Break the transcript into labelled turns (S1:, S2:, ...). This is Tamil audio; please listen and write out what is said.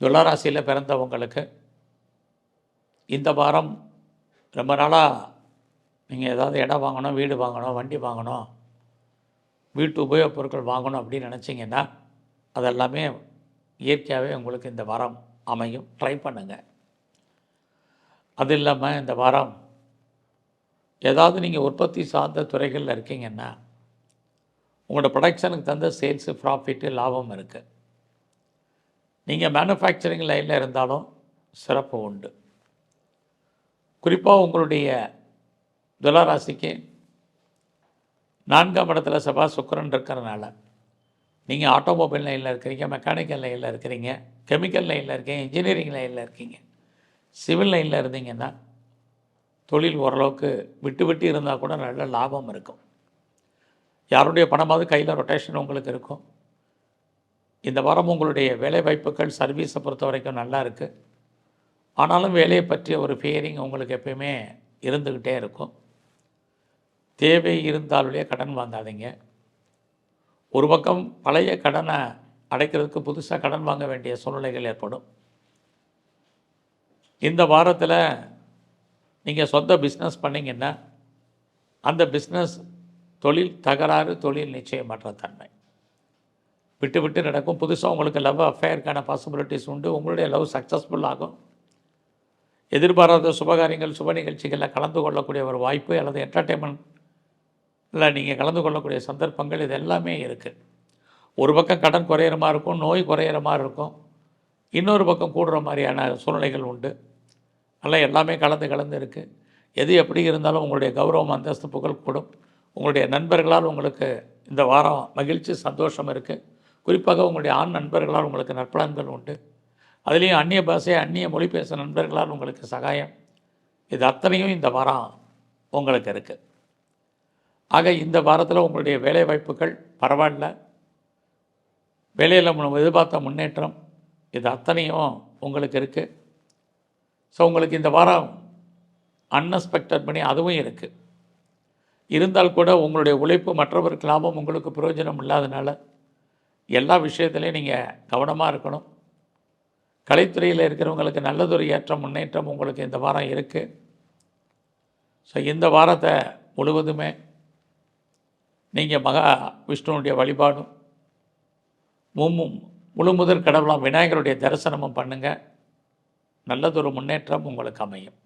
S1: துளராசியில் பிறந்தவங்களுக்கு இந்த வாரம் ரொம்ப நாளாக நீங்கள் ஏதாவது இடம் வாங்கணும் வீடு வாங்கணும் வண்டி வாங்கணும் வீட்டு உபயோகப் பொருட்கள் வாங்கணும் அப்படின்னு நினச்சிங்கன்னா அதெல்லாமே இயற்கையாகவே உங்களுக்கு இந்த வாரம் அமையும். ட்ரை பண்ணுங்கள் அது இல்லாமல் இந்த வாரம் ஏதாவது நீங்கள் உற்பத்தி சார்ந்த துறைகளில் இருக்கீங்கன்னா உங்களோட ப்ரொடக்ஷனுக்கு தந்த சேல்ஸு ப்ராஃபிட்டு லாபம் இருக்குது நீங்கள் மேனுஃபேக்சரிங் லைனில் இருந்தாலும் சிறப்பு உண்டு. குறிப்பாக உங்களுடைய துலராசிக்கு நான்காம் இடத்துல செவ்வாய் சுக்கரன் இருக்கிறனால நீங்கள் ஆட்டோமொபைல் லைனில் இருக்கிறீங்க மெக்கானிக்கல் லைனில் இருக்கிறீங்க கெமிக்கல் லைனில் இருக்கீங்க இன்ஜினியரிங் லைனில் இருக்கீங்க சிவில் லைனில் இருந்தீங்கன்னா தொழில் ஓரளவுக்கு விட்டு விட்டு இருந்தால் கூட நல்ல லாபம் இருக்கும். யாருடைய பணமாவது கையில் ரொட்டேஷன் உங்களுக்கு இருக்கும். இந்த வாரம் உங்களுடைய வேலைவாய்ப்புகள் சர்வீஸை பொறுத்த வரைக்கும் நல்லா இருக்குது ஆனாலும் வேலையை பற்றிய ஒரு ஃபியரிங் உங்களுக்கு எப்பயுமே இருந்துக்கிட்டே இருக்கும். தேவை இருந்தாலுடைய கடன் வாங்காதீங்க. ஒரு பக்கம் பழைய கடனை அடைக்கிறதுக்கு புதுசாக கடன் வாங்க வேண்டிய சூழ்நிலைகள் ஏற்படும். இந்த வாரத்தில் நீங்கள் சொந்த பிஸ்னஸ் பண்ணிங்கன்னா அந்த பிஸ்னஸ் தொழில் தகராறு தொழில் நிச்சயமற்ற தன்மை. விட்டு விட்டு நடக்கும். புதுசாக உங்களுக்கு லவ் அஃபேருக்கான பாசிபிலிட்டிஸ் உண்டு. உங்களுடைய லவ் சக்ஸஸ்ஃபுல் ஆகும். எதிர்பாராத சுபகாரியங்கள் சுப நிகழ்ச்சிகளில் கலந்து கொள்ளக்கூடிய ஒரு வாய்ப்பு அல்லது என்டர்டெயின்மெண்ட்டில் நீங்கள் கலந்து கொள்ளக்கூடிய சந்தர்ப்பங்கள் இது எல்லாமே இருக்குது ஒரு பக்கம் கடன் குறையிற மாதிரி இருக்கும் நோய் குறையிற மாதிரி இருக்கும். இன்னொரு பக்கம் கூடுற மாதிரியான சூழ்நிலைகள் உண்டு. அதெல்லாம் எல்லாமே கலந்து கலந்து இருக்குது எது எப்படி இருந்தாலும் உங்களுடைய கௌரவம் அந்தஸ்து புகழ் கூடும். உங்களுடைய நண்பர்களால் உங்களுக்கு இந்த வாரம் மகிழ்ச்சி சந்தோஷம் இருக்குது குறிப்பாக உங்களுடைய ஆண் நண்பர்களால் உங்களுக்கு நற்பலன்கள் உண்டு. அதுலேயும் அந்நிய பாஷை அந்நிய மொழி பேச நண்பர்களால் உங்களுக்கு சகாயம். இது அத்தனையும் இந்த வாரம் உங்களுக்கு இருக்குது ஆக இந்த வாரத்தில் உங்களுடைய வேலை வாய்ப்புகள் பரவாயில்ல. வேலையில் நம்ம எதிர்பார்த்த முன்னேற்றம் இது அத்தனையும் உங்களுக்கு இருக்குது ஸோ உங்களுக்கு இந்த வாரம் அன்எக்ஸ்பெக்டட் பண்ணி அதுவும் இருக்குது இருந்தால் கூட உங்களுடைய உழைப்பு மற்றவருக்கு லாபம் உங்களுக்கு பிரயோஜனம் இல்லாதனால எல்லா விஷயத்துலையும் நீங்கள் கவனமாக இருக்கணும். கலைத்துறையில் இருக்கிறவங்களுக்கு நல்லதொரு ஏற்றம் முன்னேற்றம் உங்களுக்கு இந்த வாரம் இருக்குது ஸோ இந்த வாரத்தை முழுவதுமே நீங்கள் மகா விஷ்ணுனுடைய வழிபாடும் மும்மும் முழு முதற் கடவுளாம் விநாயகருடைய தரிசனமும் பண்ணுங்கள் நல்லதொரு முன்னேற்றம் உங்களுக்கு அமையும்.